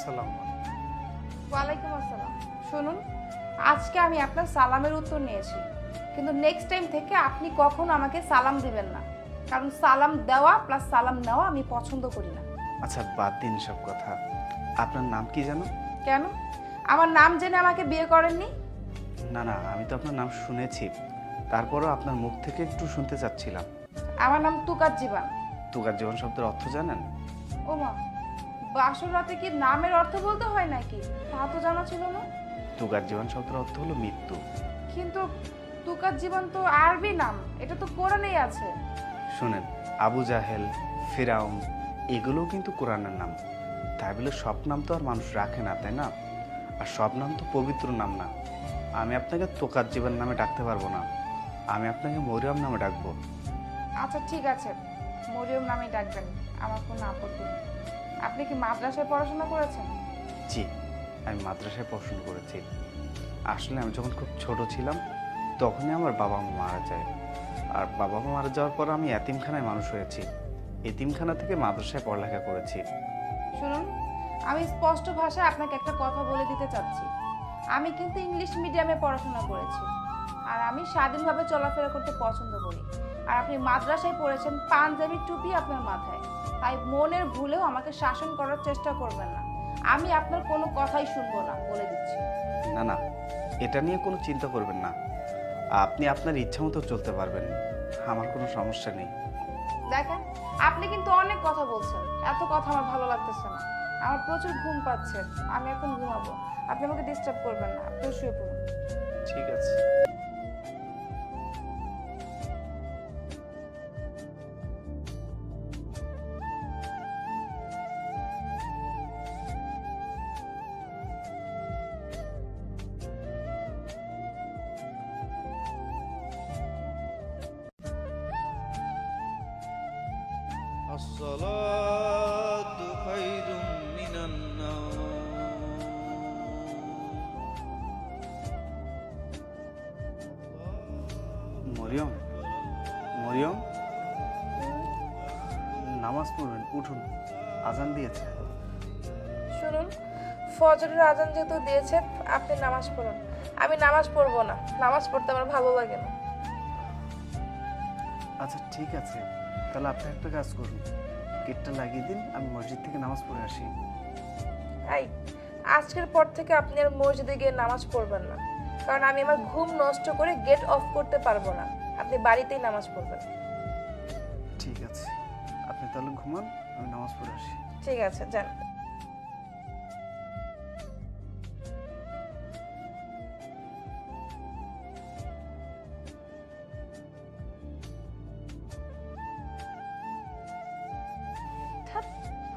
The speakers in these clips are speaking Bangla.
আসসালামু ওয়ালাইকুম আসসালাম। শুনুন আজকে আমি আপনার সালামের উত্তর নিয়েছি কিন্তু নেক্সট টাইম থেকে আপনি কখনো আমাকে সালাম দিবেন না। কারণ সালাম দেওয়া প্লাস সালাম নেওয়া আমি পছন্দ করি না। আচ্ছা বাদ দিন সব কথা। আপনার নাম কি জানো? কেন? আমার নাম জেনে আমাকে বিয়ে করেননি? না না আমি তো আপনার নাম শুনেছি। তারপরও আপনার মুখ থেকে একটু শুনতে চাচ্ছিলাম। আমার নাম তুকার জীবান। তুগার জীবন শব্দের অর্থ জানেন? ও মা বাসর রাতে কি নামের অর্থ বলতে হয় নাকি? তা তো জানা ছিল না। তুকার জীবন শব্দের অর্থ হলো মৃত্যু। কিন্তু তুকার জীবন তো আরবি নাম এটা তো কোরআনেই আছে। শুনেন আবু জাহেল ফিরাউন এগুলোও কিন্তু কোরআনের নাম। তাই বলে সব নাম তো আর মানুষ রাখে না তাই না? আর সব নাম তো পবিত্র নাম না। আমি আপনাকে তোকার জীবন নামে ডাকতে পারব না। আমি আপনাকে মরিয়ম নামে ডাকবো। আচ্ছা ঠিক আছে। মরিয়ম নামেই ডাকবেন। আমার কোনো আপত্তি নেই। আপনি কি মাদ্রাসায় পড়াশোনা করেছেন? জি আমি মাদ্রাসায় পড়াশোনা করেছি। আসলে আমি যখন খুব ছোট ছিলাম তখনই আমার বাবা মা মারা যায়। আর বাবা মা মারা যাওয়ার পর আমি এতিমখানায় মানুষ হয়েছি। এতিমখানা থেকে মাদ্রাসায় পড়ালেখা করেছি। শুনুন আমি স্পষ্ট ভাষায় আপনাকে একটা কথা বলে দিতে চাচ্ছি। আমি কিন্তু ইংলিশ মিডিয়ামে পড়াশোনা করেছি। আর আমি স্বাধীনভাবে চলাফেরা করতে পছন্দ করি। আর আপনি মাদ্রাসায় পড়েছেন পাঞ্জাবি টুপি আপনার মাথায়। তাই মনের ভুলেও আমাকে শাসন করার চেষ্টা করবেন না। আমি আপনার কোনো কথাই শুনব না বলে দিচ্ছি। না না এটা নিয়ে কোনো চিন্তা করবেন না। আপনি আপনার ইচ্ছা মতো চলতে পারবেন আমার কোনো সমস্যা নেই। দেখেন আপনি কিন্তু অনেক কথা বলছেন এত কথা আমার ভালো লাগতেছে না। আমার প্রচুর ঘুম পাচ্ছে আমি এখন ঘুমাবো। আপনি আমাকে ডিস্টার্ব করবেন না আপনি শুয়ে পড়ুন। ঠিক আছে। মরিয়ম মরিয়ম? নামাজ পড়বেন উঠুন আজান দিয়েছে। শুনুন ফজরের আজান যেহেতু দিয়েছে আপনি নামাজ পড়ুন। আমি নামাজ পড়ব না নামাজ পড়তে আমার ভালো লাগে না। আচ্ছা ঠিক আছে। তাহলে আপনি একটা কাজ করুন গেটটা লাগিয়ে দিন আমি মসজিদ থেকে নামাজ পড়ে আসি। এই আজকের পর থেকে আপনি আর মসজিদে গিয়ে নামাজ পড়বেন না কারণ আমি আমার ঘুম নষ্ট করে গেট অফ করতে পারব না। আপনি বাড়িতেই নামাজ পড়বেন। ঠিক আছে। আপনি তাহলে ঘুমান আমি নামাজ পড়ে আসি। ঠিক আছে যান।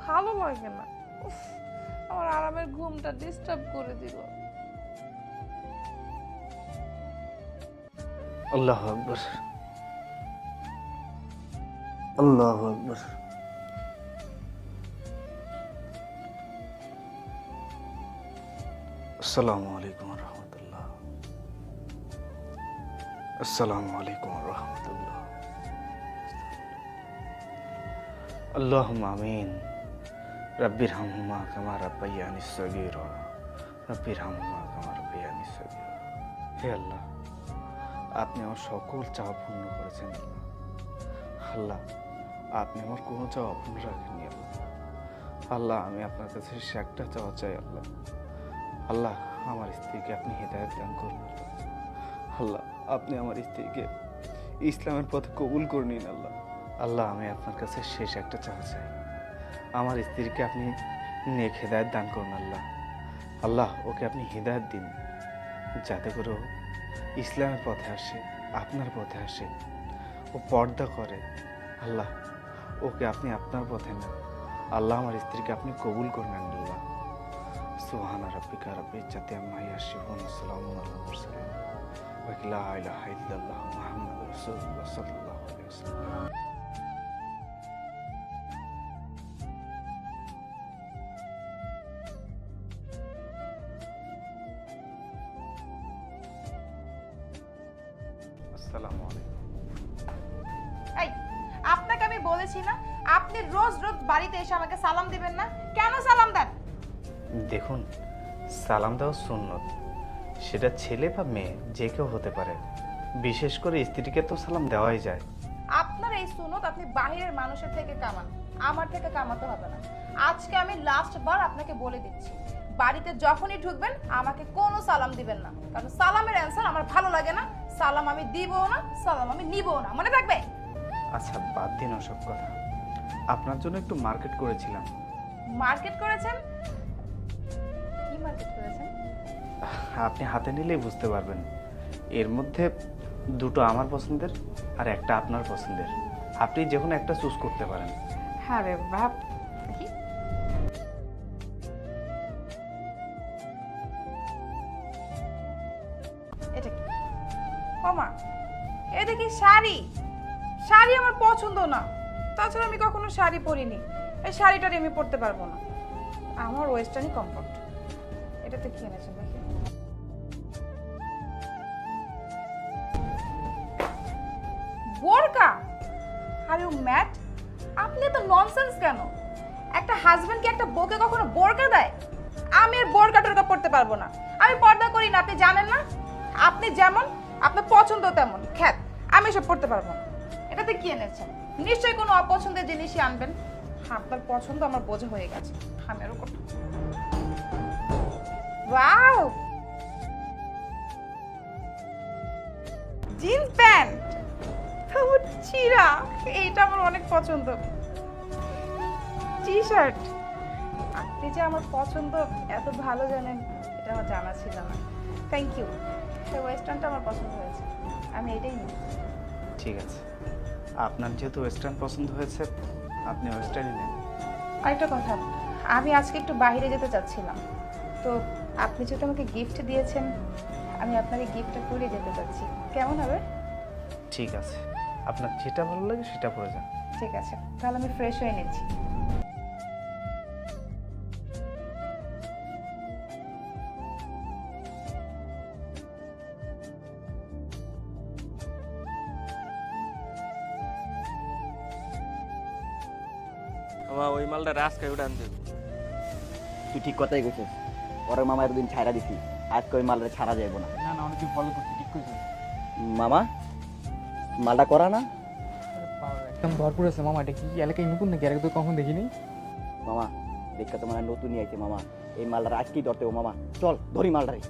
ভালো লাগে না। উফ, আমার আরামের ঘুমটা ডিস্টার্ব করে দিল। আল্লাহ আকবর। আল্লাহ আকবর। আসসালামু আলাইকুম রহমতুল্লাহ। আসসালামু আলাইকুম রহমতুল্লাহ। আল্লাহ আমিন। রব্বির হামহুমা কামা রাব্বাইয়ানি সগীরা। রব্বির হামহুমা কামা রাব্বাইয়ানি সগীরা। হে আল্লাহ। আপনি আমার সকল চাওয়া পূর্ণ করেছেন, আল্লাহ। আপনি আমার কোনো চাওয়া পূর্ণ রাখেননি, আল্লাহ। আল্লাহ, আমি আপনার কাছে সে একটা চাওয়া চাই, আল্লাহ। আল্লাহ, আমার স্ত্রীকে আপনি হেদায়ত দান করুন, আল্লাহ। আপনি আমার স্ত্রীকে ইসলামের পথে কবুল করে নিন, আল্লাহ। আল্লাহ, আমি আপনার কাছে শেষ একটা চাওয়া চাই। আমার স্ত্রীকে আপনি নেক হেদায়ত দান করুন, আল্লাহ। আল্লাহ, ওকে আপনি হেদায়ত দিন, যাতে করে ইসলামের পথে আসে, আপনার পথে আসে। ও পর্দা করে। আল্লাহ, ওকে আপনি আপনার পথে নেন। আল্লাহ আমার স্ত্রীকে আপনি কবুল করবেন, আল্লাহ। সালামুন আলাল মুরসালিন। ওয়া লা ইলাহা ইল্লাল্লাহ রাসূলুল্লাহ সাল্লাল্লাহু আলাইহি ওয়াসাল্লাম। দেখুন সালাম দেওয়া সুন্নত। সেটা ছেলে বা মেয়ে যে কেউ হতে পারে। বিশেষ করে স্ত্রীকে তো সালাম দেওয়াই যায়। আপনার এই সুনত আপনি বাহিরের মানুষের থেকে কামান। আমার থেকে কামাতে হবে না। আজকে আমি লাস্ট বার আপনাকে বলে দিচ্ছি বাড়িতে যখনই ঢুকবেন আমাকে কোনো সালাম দিবেন না। কারণ সালামের অ্যান্সার আমার ভালো লাগে না। সালাম আমি দিবও না সালাম আমি নিবও না। মনে থাকবে? আচ্ছা বাদ দিন ওসব কথা। আপনার জন্য একটু মার্কেট করেছিলাম। মার্কেট করেছেন? মার্কেট করেছেন? আপনি হাতে নিলেই বুঝতে পারবেন। এর মধ্যে দুটো আমার পছন্দের আর একটা আপনার পছন্দের। আপনি যে কোনো একটা চুজ করতে পারেন। হ্যাঁ রে বাপ এটা কি? এটা কি শাড়ি? শাড়ি আমার পছন্দ না। তাছাড়া আমি কখনো শাড়ি পরিনি। এই শাড়িটারি আমি পরতে পারব না। আমার ওয়েস্টার্নই কমফর্ট এটাতে কি এনেছেন দেখি। বোরকা? আর ইউ ম্যাট আপনি তো ননসেন্স কেন? একটা হাজবেন্ড কি একটা বউকে কখনো বোরকা দেয়? আমি আর বোরকা টোরকা পড়তে পারব না। আমি পর্দা করি না, আপনি জানেন না? আপনি যেমন, আপনার পছন্দ তেমন। খ্যাত, আমি এসব পড়তে পারব না। এটাতে কি এনেছেন? নিশ্চয়ই কোনো অপছন্দের জিনিসই আনবেন। আপনার পছন্দ আমার বোঝা হয়ে গেছে। আমি আরও করতে ওয়াও জিন্স প্যান্ট তারপর চিরা এইটা আমার অনেক পছন্দ। টি শার্ট আপনি যে আমার পছন্দ এত ভালো জানেন এটা আমার জানা ছিল না। থ্যাংক ইউ তো ওয়েস্টার্নটা আমার পছন্দ হয়েছে। আমি এটাই নিই। ঠিক আছে। আপনার যেহেতু ওয়েস্টার্ন পছন্দ হয়েছে আপনি ওয়েস্টার্নই নেন। আরেকটা কথা আমি আজকে একটু বাইরে যেতে চাচ্ছিলাম। তো আপনি যেহেতু আমাকে গিফট দিয়েছেন আমি আপনাকে গিফটটা করে যেতে চাচ্ছি কেমন হবে? ঠিক আছে। আপনার যেটা ভালো লাগে সেটা পরে যান। ঠিক আছে। তাহলে আমি ফ্রেশ হয়ে নিচ্ছি। আমার ওই মালটা রাস্তায় উঠান দেবো তুই ঠিক কথাই কইছিস। পরে মামা একদিন ছাড়া দিছি। আজকে ওই মালটা ছাড়া যাইব না। না না অনেকদিন ফলো করছি ঠিক কইছো। মামা মালটা করা না? একদম ভরপুর আছে মামা এটা কি এলাকায় নতুন নাকি? এলাকা তো কখন দেখিনি। মামা দেখা তো মানে নতুনই আইছে মামা। এই মালটা আজকেই ধরতে মামা? চল ধরি মালটারে।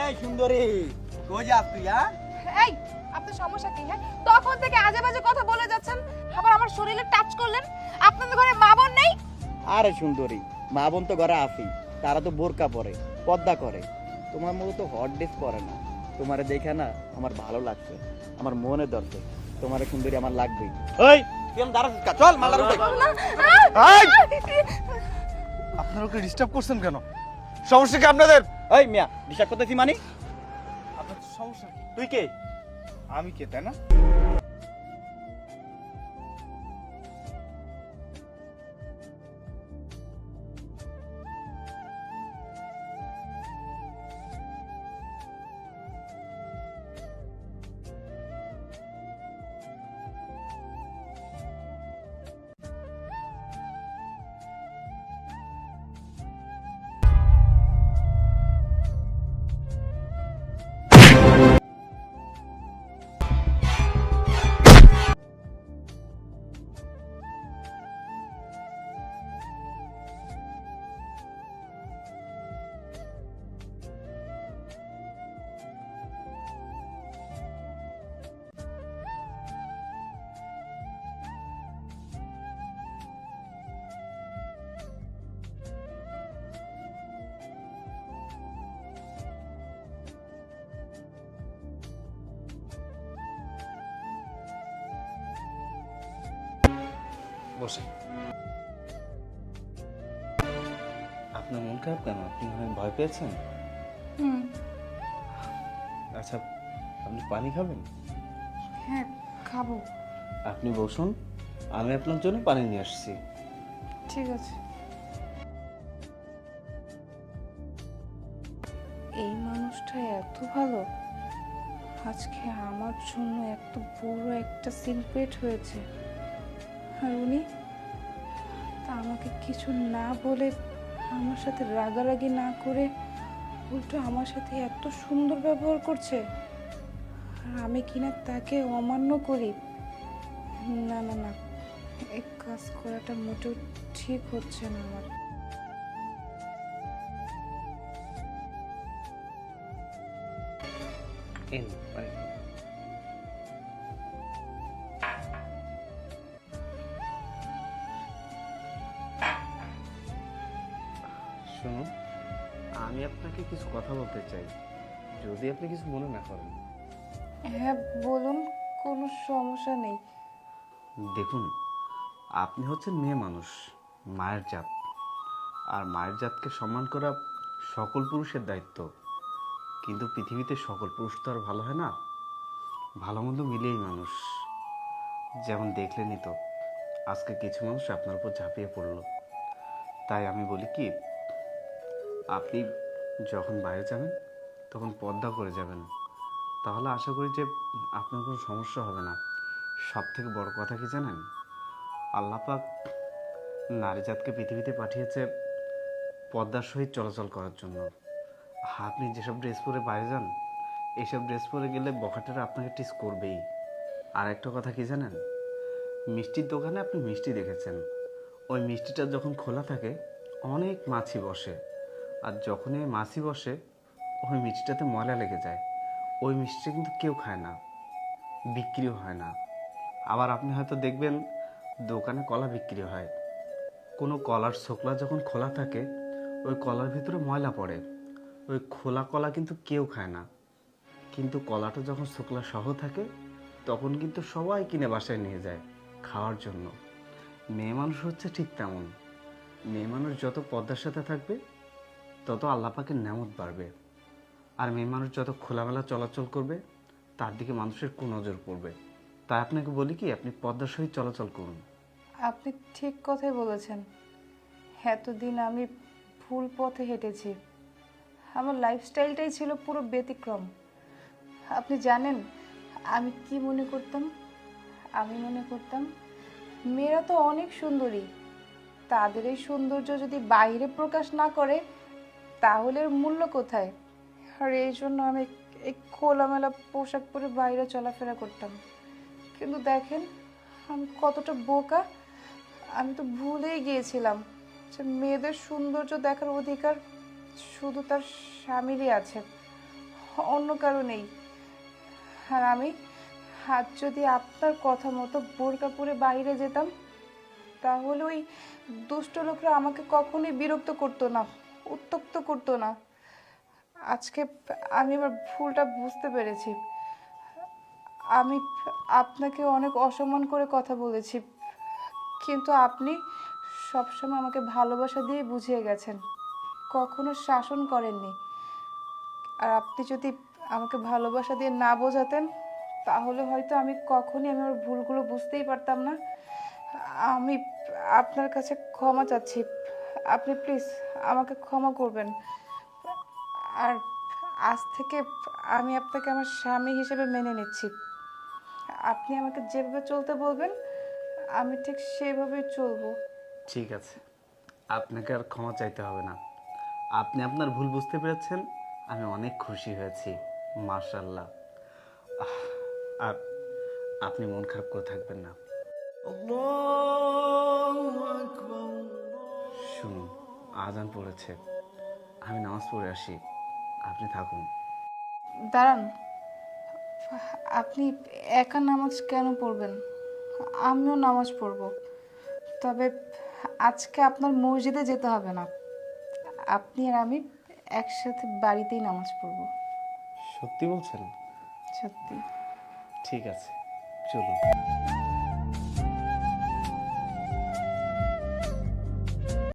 এই সুন্দরী কই যাস তুই হ্যাঁ? এই আপনার সমস্যা কি হ্যাঁ? তখন থেকে আজে বাজে কথা বলে যাচ্ছেন। আবার আমার শরীরে টাচ করলেন? আপনাদের ঘরে মা বোন নেই? আরে সুন্দরী মা বোন তো ঘরে আসি তারা তো বোরকা পরে পর্দা করে। তোমার মতো তো হট ড্রেস পরে না। তোমারে দেখে না আমার ভালো লাগছে আমার মনে ধরছে তোমার সুন্দরী আমার লাগবেই। এই! তুই কা? চল মালটার উপরে। আপনারা ওকে ডিস্টার্ব করছেন কেন? সমস্যা কি আপনাদের? এই মিয়া ডিস্টার্ব করতেছি মানে? আপনার সমস্যা তুই কে? আমি কে তাই না? বসে আপনার মন খারাপ কেন? আপনি হয় ভয় পেয়েছেন? হুম। আচ্ছা আপনি পানি খাবেন? হ্যাঁ খাব। আপনি বসুন আমি আপনার জন্য পানি নিয়ে আসছি। ঠিক আছে। এই মানুষটা এত ভালো। আজকে আমার জন্য এত বড় একটা সিলপ্লেট হয়েছে। আর উনি তা আমাকে কিছু না বলে আমার সাথে রাগারাগি না করে উল্টো আমার সাথে এত সুন্দর ব্যবহার করছে। আর আমি কিনা তাকে অমান্য করি? না না না এই কাজ করাটা মোটেও ঠিক হচ্ছে না আমার। পানি শুনুন আমি আপনাকে কিছু কথা বলতে চাই। যদি আপনি কিছু মনে না করেন। হ্যাঁ বলুন কোনো সমস্যা নেই। দেখুন আপনি হচ্ছেন মেয়ে মানুষ মায়ের জাত। আর মায়ের জাতকে সম্মান করা সকল পুরুষের দায়িত্ব। কিন্তু পৃথিবীতে সকল পুরুষ তো আর ভালো হয় না। ভালো মন্দ মিলেই মানুষ। যেমন দেখলেনই তো আজকে কিছু মানুষ আপনার উপর ঝাঁপিয়ে পড়ল। তাই আমি বলি কি আপনি যখন বাইরে যাবেন, তখন পর্দা করে যাবেন। তাহলে আশা করি যে আপনার কোনো সমস্যা হবে না। সব থেকে বড় কথা কি জানেন? আল্লাপাক নারী জাতকে পৃথিবীতে পাঠিয়েছে পদ্মার সহিত চলাচল করার জন্য। আপনি যেসব ড্রেস পরে বাইরে যান এইসব ড্রেস পরে গেলে বখাটেরা আপনাকে টিস করবেই। আর একটা কথা কি জানেন? মিষ্টির দোকানে আপনি মিষ্টি দেখেছেন। ওই মিষ্টিটা যখন খোলা থাকে, অনেক মাছি বসে। আর যখনই মাছি বসে, ওই মিষ্টিটাতে ময়লা লেগে যায়। ওই মিষ্টি কিন্তু কেউ খায় না, বিক্রিও হয় না। আবার আপনি হয়তো দেখবেন, দোকানে কলা বিক্রি হয়। কোনো কলার ছোকলা যখন খোলা থাকে, ওই কলার ভিতরে ময়লা পড়ে। ওই খোলা কলা কিন্তু কেউ খায় না। কিন্তু কলাটা যখন শুকলা সহ থাকে, তখন কিন্তু সবাই কিনে বাসায় নিয়ে যায় খাওয়ার জন্য। মেয়ে মানুষ হচ্ছে ঠিক তেমন। মেয়ে মানুষ যত পদ্মার সাথে থাকবে তত আল্লাপাকের নামত বাড়বে। আর মেয়ে মানুষ যত খোলামেলা চলাচল করবে, তার দিকে মানুষের কুনজর পড়বে। তাই আপনাকে বলি কি, আপনি পদ্মার সহিত চলাচল করুন। আপনি ঠিক কথাই বলেছেন। এতদিন আমি ভুল পথে হেঁটেছি। আমার লাইফস্টাইলটাই ছিল পুরো ব্যতিক্রম। আপনি জানেন, আমি কি মনে করতাম? আমি মনে করতাম, মেয়েরা তো অনেক সুন্দরী। তাদের এই সৌন্দর্য যদি বাইরে প্রকাশ না করে তাহলে মূল্য কোথায়? আর এই জন্য আমি এই খোলামেলা পোশাক পরে বাইরে চলাফেরা করতাম। কিন্তু দেখেন, আমি কতটা বোকা, আমি তো ভুলেই গিয়েছিলাম যে মেয়েদের সৌন্দর্য দেখার অধিকার শুধু তার স্বামীরই আছে, অন্য কারও নেই। আর আমি হাত যদি আপনার কথা মতো বোরকা পরে বাইরে যেতাম, তাহলে ওই দুষ্ট লোকরা আমাকে কখনোই বিরক্ত করতো না। উত্তক্ত করতো না। আজকে আমি আমার ভুলটা বুঝতে পেরেছি। আমি আপনাকে অনেক অসম্মান করে কথা বলেছি, কিন্তু আপনি সবসময় আমাকে ভালোবাসা দিয়ে বুঝিয়ে গেছেন। কখনো শাসন করেননি। আর আপনি যদি আমাকে ভালোবাসা দিয়ে না বোঝাতেন, তাহলে হয়তো আমি কখনই আমি আমার ভুলগুলো বুঝতেই পারতাম না। আমি আপনার কাছে ক্ষমা চাচ্ছি। আপনি প্লিজ আমাকে ক্ষমা করবেন। আর আজ থেকে আমি আপনাকে আমার স্বামী হিসেবে মেনে নিচ্ছি। আপনি আমাকে যেভাবে চলতে বলবেন আমি ঠিক সেভাবেই চলবো। ঠিক আছে। আপনাকে আর ক্ষমা চাইতে হবে না। আপনি আপনার ভুল বুঝতে পেরেছেন আমি অনেক খুশি হয়েছি মার্শাল্লাহ আর আপনি মন খারাপ করে থাকবেন না। শুনুন আজান পড়েছে। আমি নামাজ পড়ে আসি। আপনি থাকুন। দাঁড়ান। আপনি একা নামাজ কেন পড়বেন? আমিও নামাজ পড়ব। তবে আজকে আপনার মসজিদে যেতে হবে না। আপনি আর আমি একসাথে বাড়িতেই নামাজ পড়ব। সত্যি বলছেন? সত্যি। ঠিক আছে চলুন।